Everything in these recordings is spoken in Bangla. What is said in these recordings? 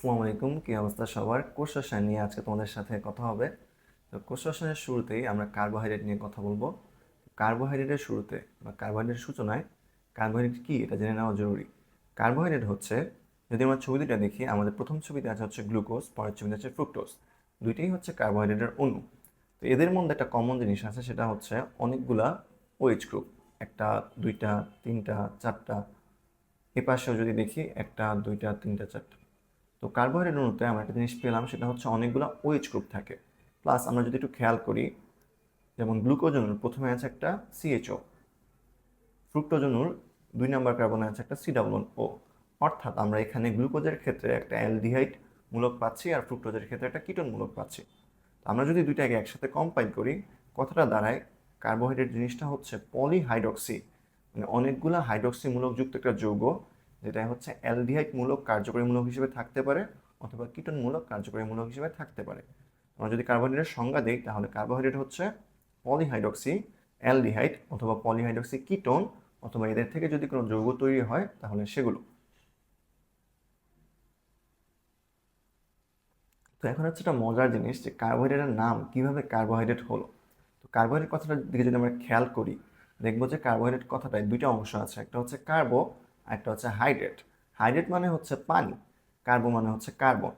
আসসালামু আলাইকুম, কি অবস্থা সবার? কোষ রসায়ন নিয়ে আজকে তোমাদের সাথে কথা হবে। তো কোষ রসায়নের শুরুতেই আমরা কার্বোহাইড্রেট নিয়ে কথা বলব। কার্বোহাইড্রেটের শুরুতে বা কার্বোহাইড্রেটের সূচনায় কার্বোহাইড্রেট কি এটা জেনে নেওয়া জরুরি। কার্বোহাইড্রেট হচ্ছে, যদি আমরা ছবি দুটা দেখি, আমাদের প্রথম ছবিতে আছে হচ্ছে গ্লুকোজ পরের ছবিতে আছে ফ্রুক্টোজ দুইটাই হচ্ছে কার্বোহাইড্রেটের অণু। তো এদের মধ্যে একটা কমন জিনিস আছে, সেটা হচ্ছে অনেকগুলা ওয়েজ গ্রুপ একটা, দুইটা, তিনটা, চারটা। এ পাশেও যদি দেখি, একটা, দুইটা, তিনটা, চারটা। তো কার্বোহাইড্রেট অণুতে আমরা একটা জিনিস পেলাম, সেটা হচ্ছে অনেকগুলো ওয়েজ গ্রুপ থাকে। প্লাস আমরা যদি একটু খেয়াল করি, যেমন গ্লুকোজ অণুর প্রথমে আছে একটা সিএইচও ফ্রুক্টোজ অণুর দুই নম্বর কার্বনে আছে একটা সি ডাবল ও অর্থাৎ আমরা এখানে গ্লুকোজের ক্ষেত্রে একটা অ্যালডিহাইড মূলক পাচ্ছি আর ফ্রুক্টোজের ক্ষেত্রে একটা কিটোন মূলক পাচ্ছি। আমরা যদি দুইটাকে একসাথে কম্পাইল করি, কথাটা দাঁড়ায় কার্বোহাইড্রেট জিনিসটা হচ্ছে পলিহাইড্রক্সি মানে অনেকগুলো হাইড্রক্সি মূলক যুক্ত একটা যৌগ যেটা হচ্ছে অ্যালডিহাইড মূলক কার্যকরী মূলক হিসেবে থাকতে পারে অথবা কিটোন মূলক কার্যকরী মূলক হিসেবে থাকতে পারে। আমরা যদি কার্বোহাইড্রেটের সংজ্ঞা দিই, তাহলে কার্বোহাইড্রেট হচ্ছে পলিহাইড্রক্সি অ্যালডিহাইড অথবা পলিহাইড্রক্সি কিটোন অথবা এদের থেকে যদি কোনো যৌগ তৈরি হয়, তাহলে সেগুলো। তো এখন হচ্ছে একটা মজার জিনিস যে কার্বোহাইড্রেটের নাম কীভাবে কার্বোহাইড্রেট হলো। তো কার্বোহাইড্রেট কথাটার দিকে যদি আমরা খেয়াল করি, দেখব যে কার্বোহাইড্রেট কথাটায় দুইটা অংশ আছে। একটা হচ্ছে কার্বো একটা হচ্ছে হাইড্রেট। হাইড্রেট মানে হচ্ছে পানি কার্বো মানে হচ্ছে কার্বন।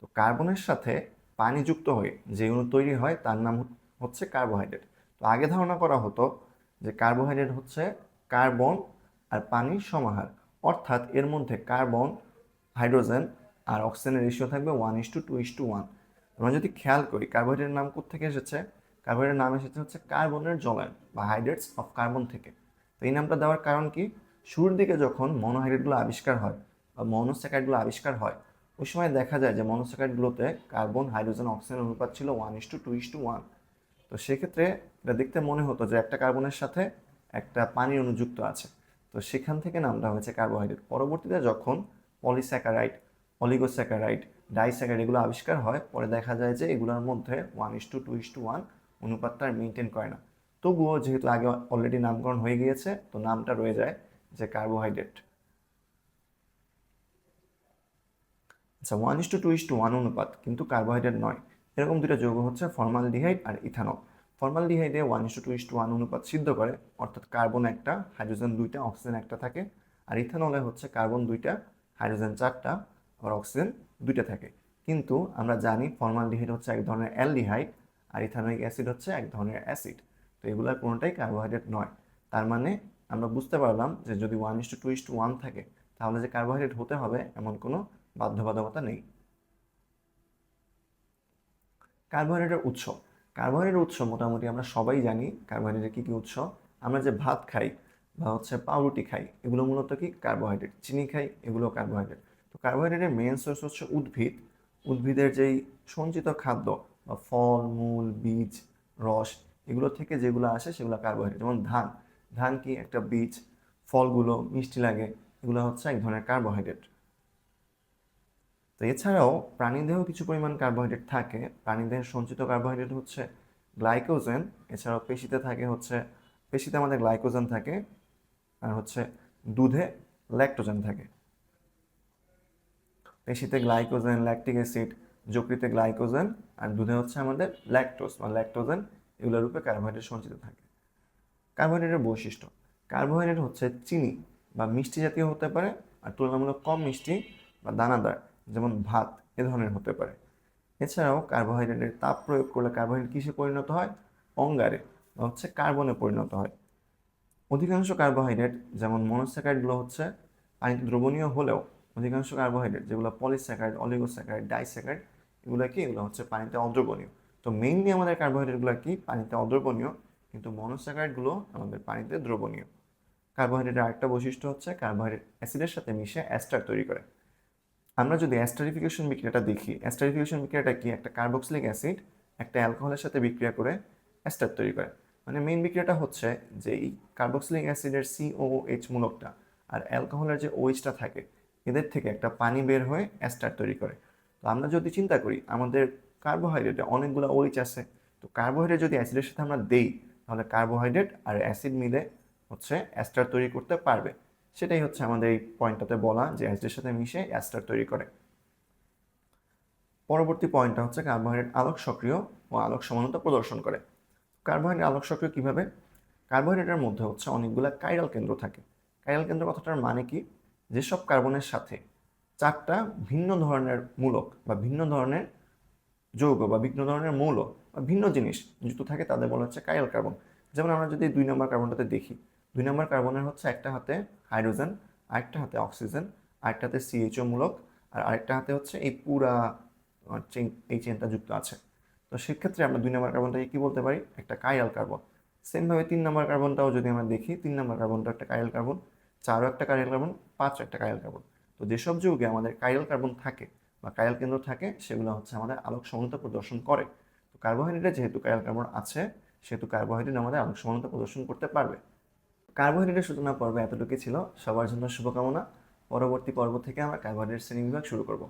তো কার্বনের সাথে পানি যুক্ত হয়ে যে অণু তৈরি হয়, তার নাম হচ্ছে কার্বোহাইড্রেট। তো আগে ধারণা করা হতো যে কার্বোহাইড্রেট হচ্ছে কার্বন আর পানির সমাহার। অর্থাৎ এর মধ্যে কার্বন, হাইড্রোজেন আর অক্সিজেনের রেশিও থাকবে one is to two is to one. আমরা যদি খেয়াল করি, কার্বোহাইড্রেটের নাম কোথেকে এসেছে? কার্বোহাইড্রেটের নাম এসেছে হচ্ছে কার্বনের জলায়ন বা হাইড্রেটস অফ কার্বন থেকে। তো এই নামটা দেওয়ার কারণ কি? শুরুর দিকে যখন মনোহাইড্রেটগুলো আবিষ্কার হয় বা মনোস্যাকাইডগুলো আবিষ্কার হয়, ওই সময় দেখা যায় যে মনোস্যাকাইডগুলোতে কার্বন, হাইড্রোজেন অক্সিজেন অনুপাত ছিল one is to two is to one. তো সেক্ষেত্রে এটা দেখতে মনে হতো যে একটা কার্বনের সাথে একটা পানি অনুযুক্ত আছে। তো সেখান থেকে নামটা হয়েছে কার্বোহাইড্রেট। পরবর্তীতে যখন পলিস্যাকারাইড, অলিগোস্যাকারাইড, ডাইস্যাকারাইড এগুলো আবিষ্কার হয়, পরে দেখা যায় যে এগুলোর মধ্যে one is to two is to one অনুপাতটা মেনটেন করে না। তবুও যেহেতু আগে অলরেডি নামকরণ হয়ে গিয়েছে, তো নামটা রয়ে যায় যে কার্বোহাইড্রেট আচ্ছা one is to two is to one অনুপাত, কিন্তু কার্বোহাইড্রেট নয়। এরকম দুটো যৌগ হচ্ছে ফর্মালডিহাইড আর ethanol ফর্মালডিহাইডে one is to two is to one অনুপাত সিদ্ধ করে, অর্থাৎ কার্বন একটা হাইড্রোজেন দুইটা অক্সিজেন একটা থাকে। আর ইথানলে হচ্ছে কার্বন দুইটা হাইড্রোজেন চারটা আর অক্সিজেন দুইটা থাকে। কিন্তু আমরা জানি ফর্মালডিহাইড হচ্ছে এক ধরনের অ্যালডিহাইড, আর ইথানোয়িক অ্যাসিড হচ্ছে এক ধরনের অ্যাসিড। তো এগুলোর কোনোটাই কার্বোহাইড্রেট নয়। তার মানে আমরা বুঝতে পারলাম যে যদি one is to two is to one থাকে, তাহলে যে কার্বোহাইড্রেট হতে হবে এমন কোনো বাধ্যবাধকতা নেই। কার্বোহাইড্রেটের উৎস। কার্বোহাইড্রেটের উৎস মোটামুটি আমরা সবাই জানি কার্বোহাইড্রেটের কী কী উৎস। আমরা যে ভাত খাই বা হচ্ছে পাউরুটি খাই, এগুলো মূলত কি? কার্বোহাইড্রেট চিনি খাই এগুলো কার্বোহাইড্রেট তো কার্বোহাইড্রেটের মেন সোর্স হচ্ছে উদ্ভিদ। উদ্ভিদের যেই সঞ্চিত খাদ্য বা ফল, মূল, বীজ, রস, এগুলো থেকে যেগুলো আসে সেগুলো কার্বোহাইড্রেট যেমন ধান। ধান কি একটা বীজ, ফলগুলো মিষ্টি লাগে, এগুলো হচ্ছে এক ধরনের কার্বোহাইড্রেট তো এছাড়াও প্রাণীদেহ কিছু পরিমাণ কার্বোহাইড্রেট থাকে। প্রাণীদেহের সঞ্চিত কার্বোহাইড্রেট হচ্ছে গ্লাইকোজেন এছাড়াও পেশিতে থাকে হচ্ছে, পেশিতে আমাদের গ্লাইকোজেন থাকে, আর হচ্ছে দুধে ল্যাকটোজেন থাকে। পেশিতে গ্লাইকোজেন ল্যাকটিক অ্যাসিড যকৃতে গ্লাইকোজেন আর দুধে হচ্ছে আমাদের ল্যাকটোজ বা ল্যাকটোজেন এগুলোর রূপে কার্বোহাইড্রেট সঞ্চিত থাকে। কার্বোহাইড্রেটের বৈশিষ্ট্য। কার্বোহাইড্রেট হচ্ছে চিনি বা মিষ্টি জাতীয় হতে পারে আর তুলনামূলক কম মিষ্টি বা দানাদার, যেমন ভাত এ ধরনের হতে পারে। এছাড়াও কার্বোহাইড্রেটের তাপ প্রয়োগ করলে কার্বোহাইড্রেট কিসে পরিণত হয়? অঙ্গারে বা হচ্ছে কার্বনে পরিণত হয়। অধিকাংশ কার্বোহাইড্রেট যেমন মনোস্যাকাইডগুলো হচ্ছে পানিতে দ্রবণীয় হলেও অধিকাংশ কার্বোহাইড্রেট যেগুলো পলিস্যাকাইড অলিগোস্যাকাইড ডাইস্যাকাইড এগুলো কি? এগুলো হচ্ছে পানিতে অদ্রবণীয়। তো মেইনলি আমাদের কার্বোহাইড্রেটগুলো কি? পানিতে অদ্রবণীয় কিন্তু মনোস্যাকাইডগুলো আমাদের পানিতে দ্রবণীয়। কার্বোহাইড্রেটের আরেকটা বৈশিষ্ট্য হচ্ছে কার্বোহাইড্রেট অ্যাসিডের সাথে মিশে অ্যাস্টার তৈরি করে। আমরা যদি অ্যাস্টারিফিকেশন বিক্রিয়াটা দেখি, অ্যাস্টারিফিকেশন বিক্রিয়াটা কি? একটা কার্বক্সিলিক অ্যাসিড একটা অ্যালকোহলের সাথে বিক্রিয়া করে অ্যাস্টার তৈরি করে। মানে মেইন বিক্রিয়াটা হচ্ছে যে এই কার্বক্সিলিক অ্যাসিডের সিওএইচ মূলকটা আর অ্যালকোহলের যে ওইচটা থাকে, এদের থেকে একটা পানি বের হয়ে অ্যাস্টার তৈরি করে। তো আমরা যদি চিন্তা করি, আমাদের কার্বোহাইড্রেটে অনেকগুলো ওইচ আছে। তো কার্বোহাইড্রেট যদি অ্যাসিডের সাথে আমরা দেই তাহলে কার্বোহাইড্রেট আর অ্যাসিড মিলে হচ্ছে অ্যাস্টার তৈরি করতে পারবে। সেটাই হচ্ছে আমাদের এই পয়েন্টটাতে বলা যে অ্যাসিডের সাথে মিশে অ্যাস্টার তৈরি করে। পরবর্তী পয়েন্টটা হচ্ছে কার্বোহাইড্রেট আলোক সক্রিয় ও আলোক সমানতা প্রদর্শন করে। কার্বোহাইড্রেট আলোক সক্রিয় কীভাবে? কার্বোহাইড্রেটের মধ্যে হচ্ছে অনেকগুলো কাইরাল কেন্দ্র থাকে। কাইরাল কেন্দ্র কথাটার মানে কি? যেসব কার্বনের সাথে চারটা ভিন্ন ধরনের মূলক বা ভিন্ন ধরনের যৌগ বা ভিন্ন ধরনের মৌল বা ভিন্ন জিনিস যুক্ত থাকে, তাদের বলা হচ্ছে কাইরাল কার্বন যেমন আমরা যদি দুই নম্বর কার্বনটাতে দেখি, দুই নম্বর কার্বনের হচ্ছে একটা হাতে হাইড্রোজেন আরেকটা হাতে অক্সিজেন আরেকটা হাতে সিএইচও মূলক, আর আরেকটা হাতে হচ্ছে এই পুরা চেন এই চেনটা যুক্ত আছে। তো সেক্ষেত্রে আমরা দুই নম্বর কার্বনটাকে কী বলতে পারি? একটা কাইরাল কার্বন সেমভাবে তিন নম্বর কার্বনটাও যদি আমরা দেখি, তিন নম্বর কার্বনটা একটা কায়াল কার্বন চারও একটা কায়াল কার্বন পাঁচও একটা কাইরাল কার্বন তো যেসব যৌগে আমাদের কাইরাল কার্বন থাকে বা কায়াল কেন্দ্র থাকে, সেগুলো হচ্ছে আমাদের আলোক সমানতা প্রদর্শন করে। তো কার্বোহাইড্রেটে যেহেতু কায়াল কার্বন আছে, সেহেতু কার্বোহাইড্রেট আমাদের আলোক সমানতা প্রদর্শন করতে পারবে। কার্বোহাইড্রেটের সূচনা পর্বে এতটুকুই ছিল। সবার জন্য শুভকামনা। পরবর্তী পর্ব থেকে আমরা কার্বোহাইড্রেট শ্রেণি বিভাগ শুরু করব।